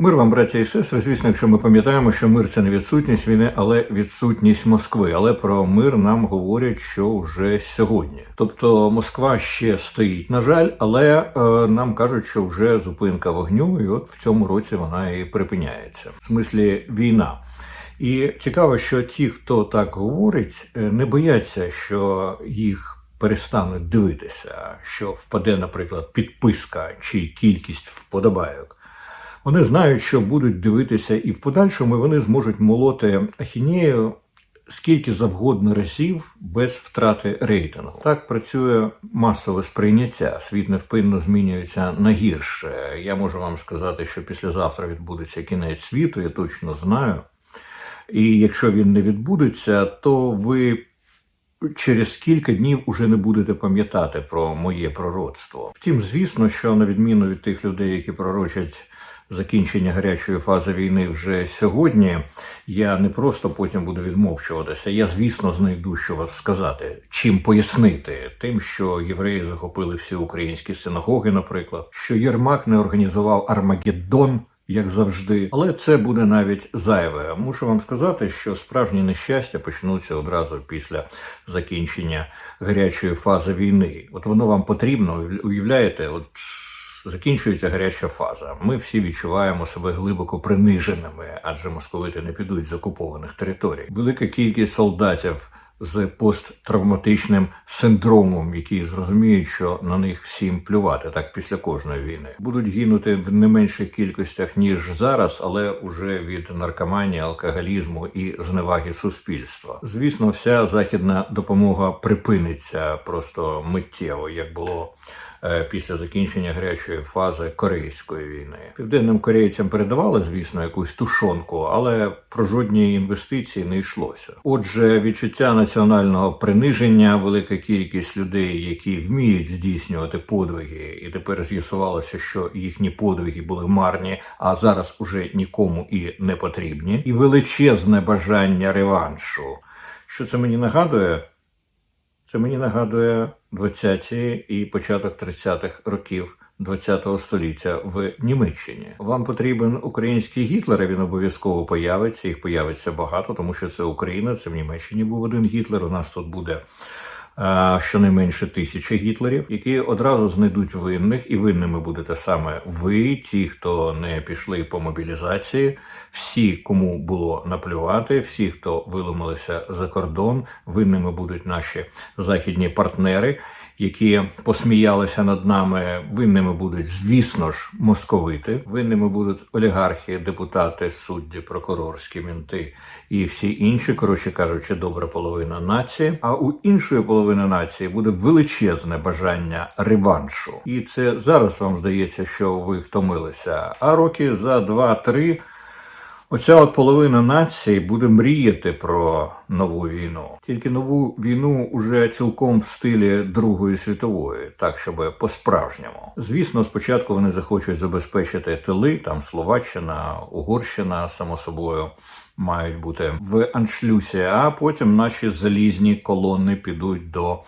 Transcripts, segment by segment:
Мир вам, браття і сестри. Звісно, якщо ми пам'ятаємо, що мир це не відсутність війни, але відсутність Москви. Але про мир нам говорять, що вже сьогодні. Тобто Москва ще стоїть, на жаль, але е, нам кажуть, що вже зупинка вогню, і от в цьому році вона і припиняється. В смислі війна. І цікаво, що ті, хто так говорить, е, не бояться, що їх перестануть дивитися, що впаде, наприклад, підписка чи кількість вподобайок. Вони знають, що будуть дивитися і в подальшому вони зможуть молоти ахінею скільки завгодно разів без втрати рейтингу. Так працює масове сприйняття. Світ невпинно змінюється на гірше. Я можу вам сказати, що післязавтра відбудеться кінець світу, я точно знаю. І якщо він не відбудеться, то ви через кілька днів уже не будете пам'ятати про моє пророцтво. Втім, звісно, що на відміну від тих людей, які пророчать закінчення гарячої фази війни вже сьогодні, я не просто потім буду відмовчуватися. Я, звісно, знайду, що вас сказати, чим пояснити тим, що євреї захопили всі українські синагоги, наприклад, що Єрмак не організував Армагеддон. Як завжди, але це буде навіть зайве. Мушу вам сказати, що справжні нещастя почнуться одразу після закінчення гарячої фази війни. От воно вам потрібно, уявляєте, от закінчується гаряча фаза. Ми всі відчуваємо себе глибоко приниженими, адже московити не підуть з окупованих територій. Велика кількість солдатів з посттравматичним синдромом, які зрозуміють, що на них всім плювати так після кожної війни, будуть гинути в не менших кількостях ніж зараз, але уже від наркоманії, алкоголізму і зневаги суспільства. Звісно, вся західна допомога припиниться просто миттєво, як було. Е, Після закінчення гарячої фази Корейської війни південним корейцям передавали, звісно, якусь тушонку, але про жодні інвестиції не йшлося. Отже, відчуття національного приниження, велика кількість людей, які вміють здійснювати подвиги, і тепер з'ясувалося, що їхні подвиги були марні, а зараз уже нікому і не потрібні, і величезне бажання реваншу. Що це мені нагадує? Це мені нагадує 20-ті і початок 30-х років 20-го століття в Німеччині. Вам потрібен український Гітлер, він обов'язково появиться. Їх появиться багато, тому що це Україна. Це в Німеччині був один Гітлер. У нас тут буде. А, Щонайменше тисячі гітлерів, які одразу знайдуть винних, і винними будете саме ви, ті, хто не пішли по мобілізації, всі, кому було наплювати, всі, хто виломилися за кордон, винними будуть наші західні партнери, які посміялися над нами. Винними будуть, звісно ж, московити. Винними будуть олігархи, депутати, судді, прокурорські мінти і всі інші, коротше кажучи, добра половина нації. А у іншої половини нації буде величезне бажання реваншу. І це зараз вам здається, що ви втомилися. А роки за два-три. Оця от половина нації буде мріяти про нову війну. Тільки нову війну уже цілком в стилі Другої світової, так щоб по-справжньому. Звісно, спочатку вони захочуть забезпечити тили, там Словаччина, Угорщина, само собою. Мають бути в аншлюсі, а потім наші залізні колони підуть до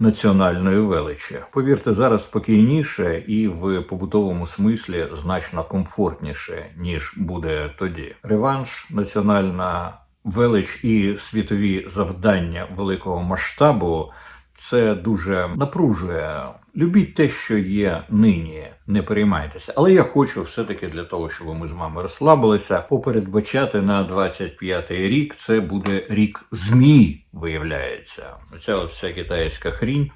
національної величі. Повірте, зараз спокійніше і в побутовому смислі значно комфортніше ніж буде тоді. Реванш, національна велич і світові завдання великого масштабу. Це дуже напружує. Любіть те, що є нині, не переймайтеся. Але я хочу все-таки для того, щоб ми з вами розслабилися, попередбачати на 25-й рік. Це буде рік змій, виявляється. Оця от вся китайська хрінь.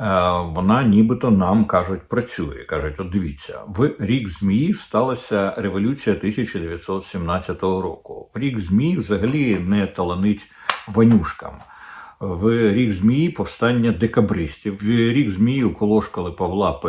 е, Вона нібито нам кажуть працює. кажуть, от дивіться, в рік змії сталася революція 1917 року. В рік змії взагалі не таланить ванюшкам. В рік змії повстання декабристів, в рік змії уколошкали Павла І,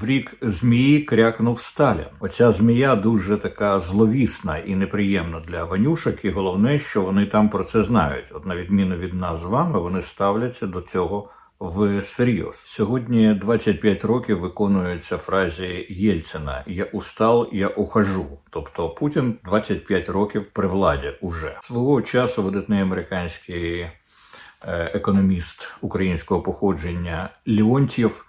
в рік змії крякнув Сталін. Оця змія дуже така зловісна і неприємна для ванюшок, і головне, що вони там про це знають. От на відміну від нас з вами, вони ставляться до цього всерйоз. Сьогодні 25 років виконується фразі Єльцина Я устал, я ухожу. Тобто Путін 25 років при владі уже свого часу видатний американський економіст українського походження Леонтьєв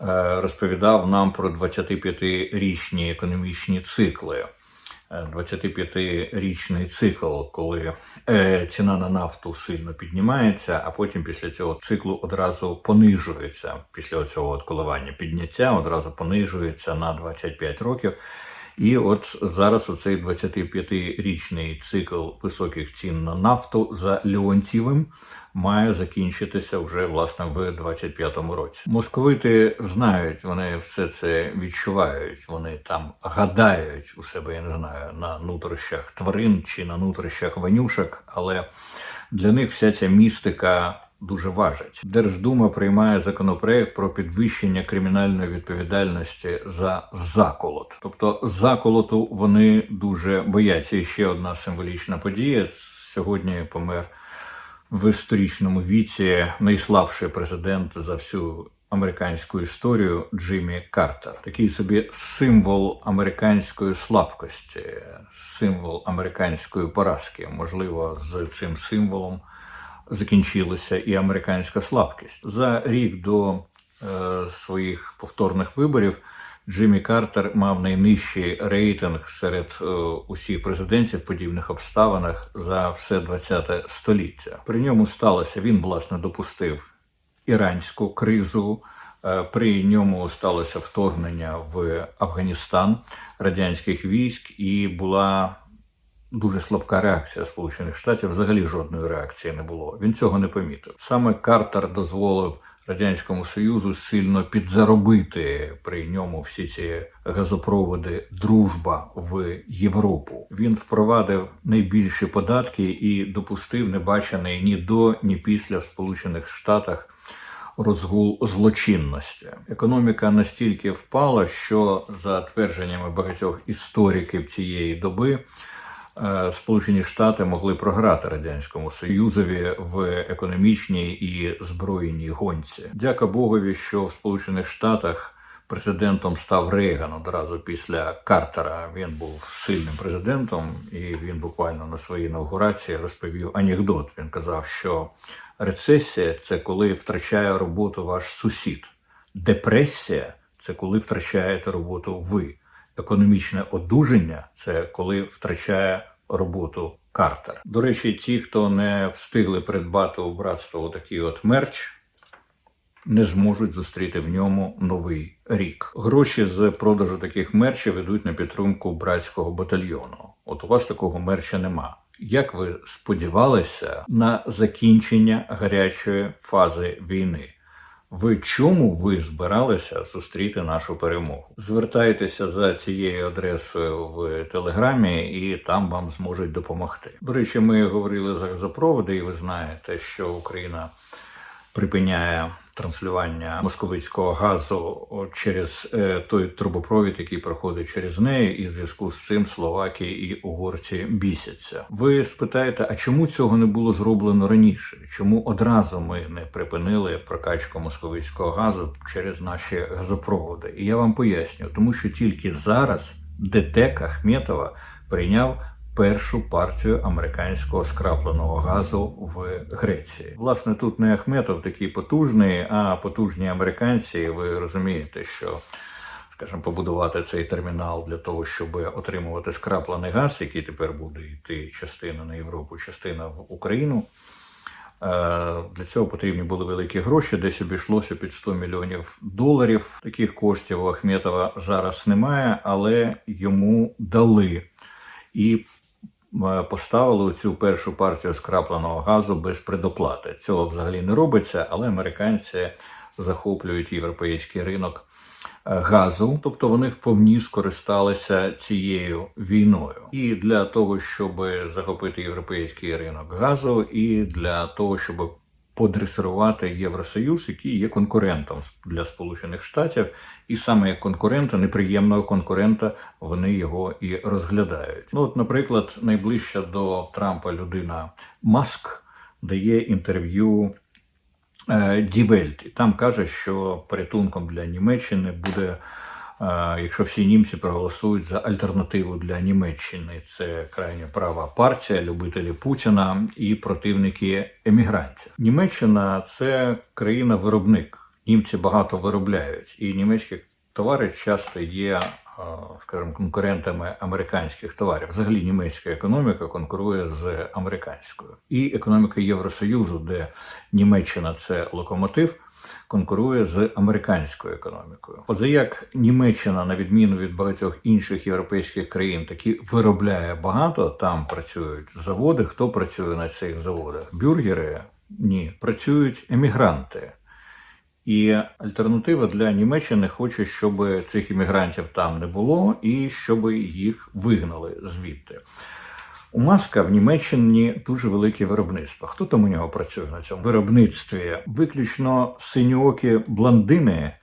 е, розповідав нам про 25-річні економічні цикли. Е, 25-річний цикл, коли е, ціна на нафту сильно піднімається, а потім після цього циклу одразу понижується. Після цього коливання підняття одразу понижується на 25 років. І от зараз оцей 25-річний цикл високих цін на нафту за Леонтівим має закінчитися вже власне в 25-му році. Московити знають, вони все це відчувають. Вони там гадають у себе, я не знаю, на нутрощах тварин чи на нутрощах ванюшок, але для них вся ця містика дуже важить. Держдума приймає законопроект про підвищення кримінальної відповідальності за заколот. Тобто заколоту вони дуже бояться. І ще одна символічна подія. Сьогодні помер в історичному віці найслабший президент за всю американську історію Джиммі Картер. Такий собі символ американської слабкості, символ американської поразки. Можливо, з цим символом закінчилася і американська слабкість. За рік до е, своїх повторних виборів Джиммі Картер мав найнижчий рейтинг серед е, усіх президентів в подібних обставинах за все 20 століття. При ньому сталося він власне допустив іранську кризу. Е, При ньому сталося вторгнення в Афганістан радянських військ, і була дуже слабка реакція Сполучених Штатів. Взагалі жодної реакції не було. Він цього не помітив. Саме Картер дозволив радянському союзу сильно підзаробити при ньому всі ці газопроводи дружба в Європу. Він впровадив найбільші податки і допустив небачений ні до, ні після в Сполучених Штатах розгул злочинності. Економіка настільки впала, що за твердженнями багатьох істориків цієї доби. Е, Сполучені Штати могли програти радянському союзові в економічній і збройній гонці. Дяка Богові, що в Сполучених Штатах президентом став Рейган одразу після Картера. Він був сильним президентом, і він буквально на своїй інаугурації розповів анекдот. Він казав, що рецесія це коли втрачає роботу ваш сусід. Депресія це коли втрачаєте роботу ви. Економічне одужання це коли втрачає роботу Картер. До речі, ті, хто не встигли придбати у братство такий от мерч, не зможуть зустріти в ньому новий рік. Гроші з продажу таких мерчів ведуть на підтримку братського батальйону. От у вас такого мерча нема. Як ви сподівалися на закінчення гарячої фази війни? В чому ви збиралися зустріти нашу перемогу? Звертайтеся за цією адресою в телеграмі, і там вам зможуть допомогти. До речі, ми говорили за газопроводи, і ви знаєте, що Україна припиняє транслювання московицького газу через е, той трубопровід, який проходить через неї, і в зв'язку з цим словаки і угорці бісяться. Ви спитаєте, а чому цього не було зроблено раніше? Чому одразу ми не припинили прокачку московицького газу через наші газопроводи? І я вам поясню, тому що тільки зараз ДТЕК Ахметова прийняв першу партію американського скрапленого газу в Греції. Власне, тут не Ахметов такий потужний, а потужні американці. Ви розумієте, що. Скажімо, побудувати цей термінал для того, щоб отримувати скраплений газ, який тепер буде йти частина на Європу, частина в Україну. Е, Для цього потрібні були великі гроші, десь обійшлося під 100 мільйонів доларів. Таких коштів у Ахметова зараз немає, але йому дали і поставили цю першу партію скрапленого газу без предоплати. Цього взагалі не робиться, але американці захоплюють європейський ринок е, газу, тобто вони вповні скористалися цією війною. І для того, щоб захопити європейський ринок газу, і для того, щоб подресирувати Євросоюз, який є конкурентом для Сполучених Штатів, і саме як конкурента, неприємного конкурента, вони його і розглядають. Ну, от, наприклад, найближча до Трампа людина Маск дає інтерв'ю е, Welt. І там каже, що порятунком для Німеччини буде, якщо всі німці проголосують за альтернативу для Німеччини. Це крайня права партія, любителі Путіна і противники емігрантів. Німеччина це країна-виробник. німці багато виробляють, і німецькі товари часто є, скажімо, конкурентами американських товарів. Взагалі німецька економіка конкурує з американською. І економіка Євросоюзу, де Німеччина це локомотив, конкурує з американською економікою. Позаяк Німеччина, на відміну від багатьох інших європейських країн, таки виробляє багато. Там працюють заводи. Хто працює на цих заводах? Бюргери? Ні, працюють емігранти. І альтернатива для Німеччини хоче, щоб цих іммігрантів там не було і щоб їх вигнали звідти. У Маска в Німеччині дуже велике виробництво. Хто там у нього працює на цьому виробництві? Виключно синьоокі блондини,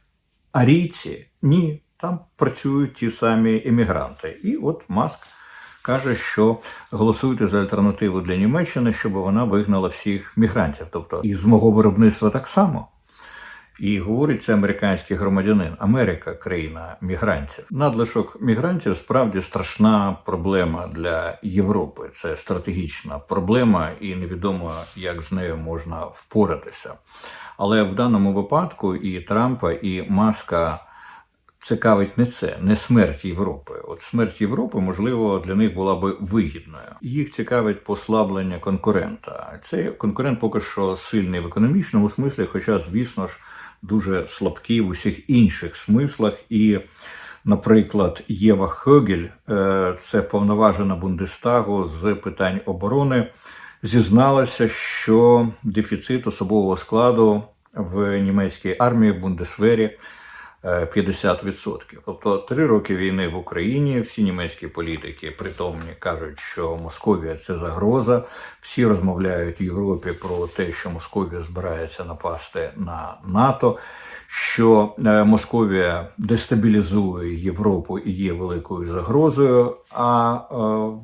арійці? Ні, там працюють ті самі емігранти. І от Маск каже, що голосуйте за альтернативу для Німеччини, щоб вона вигнала всіх мігрантів. Тобто і з мого виробництва так само. І говорить це американський громадянин. Америка країна мігрантів. Надлишок мігрантів справді страшна проблема для Європи. Це стратегічна проблема, і невідомо, як з нею можна впоратися. Але в даному випадку і Трампа, і Маска цікавить не це, не смерть Європи. От смерть Європи, можливо, для них була би вигідною. Їх цікавить послаблення конкурента. Цей конкурент поки що сильний в економічному смислі, хоча, звісно ж, дуже слабкий в усіх інших смислах. І, наприклад, Єва Хогель, е, це повноважена Бундестагу з питань оборони, зізналася, що дефіцит особового складу в німецькій армії в Бундесвері. Е, 50%. Тобто три роки війни в Україні всі німецькі політики притомні кажуть, що Московія це загроза. Всі розмовляють в Європі про те, що Московія збирається напасти на НАТО, що е, Московія дестабілізує Європу і є великою загрозою. А е,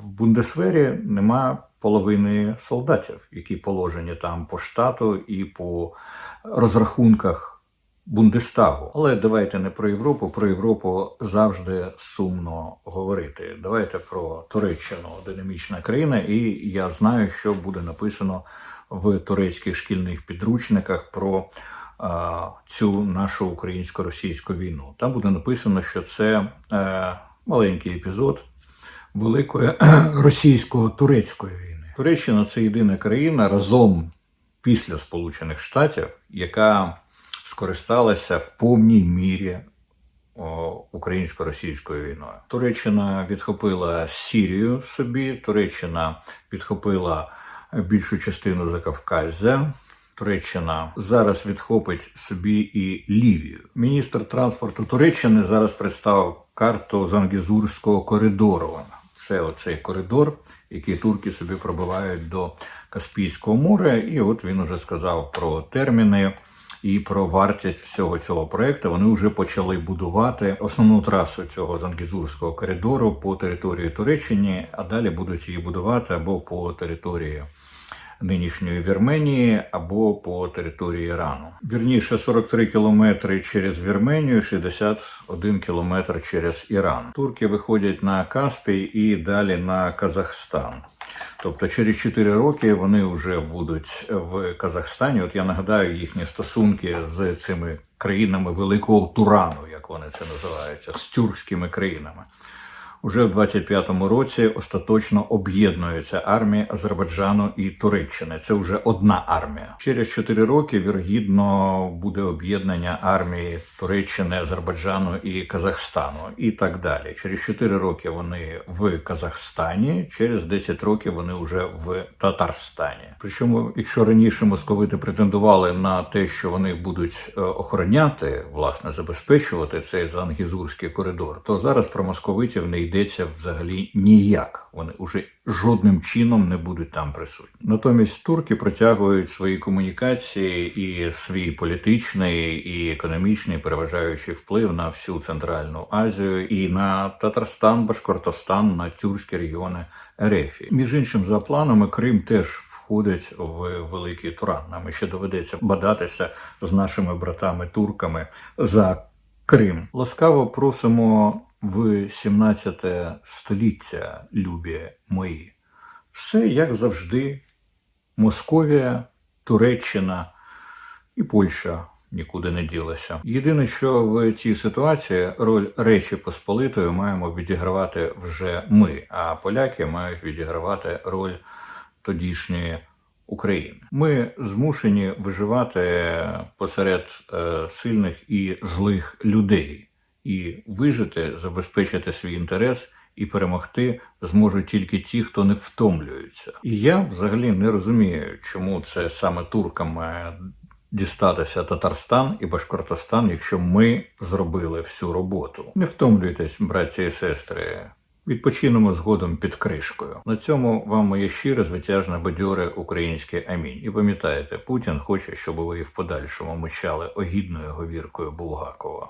в Бундесвері нема половини солдатів, які положені там по штату і по розрахунках. Бундестагу. Але давайте не про Європу. Про Європу завжди сумно говорити. Давайте про Туреччину, динамічна країна, і я знаю, що буде написано в турецьких шкільних підручниках про а, цю нашу українсько-російську війну. Там буде написано, що це е, маленький епізод великої російсько-турецької війни. Туреччина це єдина країна разом після Сполучених Штатів, яка скористалася в повній мірі українсько-російською війною. Туреччина відхопила Сірію собі, Туреччина відхопила більшу частину Закавказя. Туреччина зараз відхопить собі і Лівію. Міністр транспорту Туреччини зараз представив карту Зангізурського коридору. Це оцей коридор, який турки собі пробивають до Каспійського моря. І от він уже сказав про терміни і про вартість всього цього проекту. Вони вже почали будувати основну трасу цього Зангізурського коридору по території Туреччини, а далі будуть її будувати або по території. Нинішньої Вірменії або по території Ірану. Вірніше 43 кілометри через Вірменію, 61 кілометр через Іран. Турки виходять на Каспій і далі на Казахстан. Тобто через 4 роки вони вже будуть в Казахстані. От я нагадаю їхні стосунки з цими країнами Великого Турану, як вони це називаються, з тюркськими країнами. Уже в 25-му році остаточно об'єднуються армії Азербайджану і Туреччини. Це вже одна армія. Через 4 роки вірогідно буде об'єднання армії Туреччини, Азербайджану і Казахстану, і так далі. Через 4 роки вони в Казахстані, через 10 років вони вже в Татарстані. Причому, якщо раніше московити претендували на те, що вони будуть е, охороняти, власне, забезпечувати цей Зангізурський коридор, то зараз про московитів не йдеться взагалі ніяк. Вони уже жодним чином не будуть там присутні. Натомість турки протягують свої комунікації і свій політичний і економічний переважаючий вплив на всю Центральну Азію і на Татарстан, Башкортостан, на тюркські регіони Ерефії. Між іншим, за планами, Крим теж входить в великий Туран. Нам ще доведеться бадатися з нашими братами турками за Крим. Ласкаво просимо в 17 століття, любі мої. Все як завжди, Московія, Туреччина і Польща нікуди не ділася. Єдине, що в цій ситуації роль Речі Посполитої маємо відігравати вже ми, а поляки мають відігравати роль тодішньої України. Ми змушені виживати посеред е, сильних і злих людей, і вижити, забезпечити свій інтерес і перемогти зможуть тільки ті, хто не втомлюються. І я взагалі не розумію, чому це саме туркам має дістатися Татарстан і Башкортостан, якщо ми зробили всю роботу. Не втомлюйтесь, браті і сестри. Відпочинемо згодом під кришкою. На цьому вам моє щире, звитяжне, бадьоре українське амінь. І пам'ятайте, Путін хоче, щоб ви в подальшому мичали огідною говіркою Булгакова.